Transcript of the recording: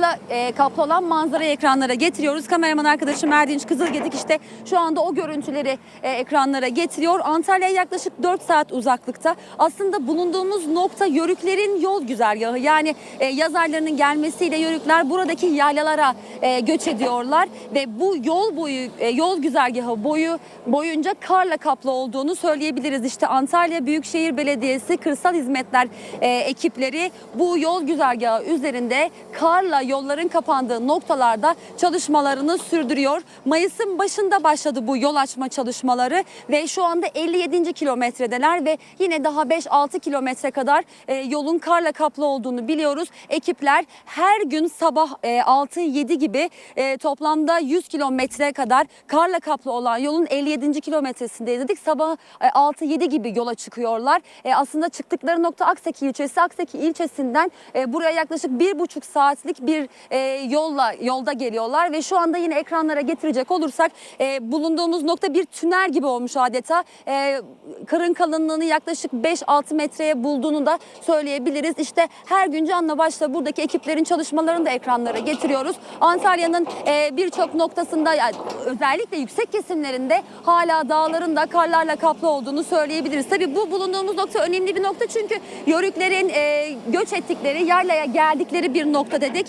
karla e, kaplı olan manzarayı ekranlara getiriyoruz. Kameraman arkadaşım Erdinç Kızılgedik işte şu anda o görüntüleri e, ekranlara getiriyor. Antalya'ya yaklaşık 4 saat uzaklıkta. Aslında bulunduğumuz nokta Yörüklerin yol güzergahı. Yani e, yaz aylarının gelmesiyle Yörükler buradaki yaylalara e, göç ediyorlar ve bu yol boyu e, yol güzergahı boyu boyunca karla kaplı olduğunu söyleyebiliriz. İşte Antalya Büyükşehir Belediyesi Kırsal Hizmetler e, ekipleri bu yol güzergahı üzerinde karla yolların kapandığı noktalarda çalışmalarını sürdürüyor. Mayıs'ın başında başladı bu yol açma çalışmaları ve şu anda 57. kilometredeler ve yine daha 5-6 kilometre kadar e, yolun karla kaplı olduğunu biliyoruz. Ekipler her gün sabah e, 6-7 gibi e, toplamda 100 kilometre kadar karla kaplı olan yolun 57. kilometresindeyiz dedik. Sabah e, 6-7 gibi yola çıkıyorlar. E, aslında çıktıkları nokta Akseki ilçesi. Akseki ilçesinden e, buraya yaklaşık bir buçuk saatlik bir e, yolla yolda geliyorlar ve şu anda yine ekranlara getirecek olursak e, bulunduğumuz nokta bir tünel gibi olmuş adeta. E, karın kalınlığını yaklaşık 5-6 metreye bulduğunu da söyleyebiliriz. İşte her gün canla başla buradaki ekiplerin çalışmalarını da ekranlara getiriyoruz. Antalya'nın e, birçok noktasında yani özellikle yüksek kesimlerinde hala dağların da karlarla kaplı olduğunu söyleyebiliriz. Tabii bu bulunduğumuz nokta önemli bir nokta çünkü Yörüklerin e, göç ettikleri, yaylaya geldikleri bir nokta dedik.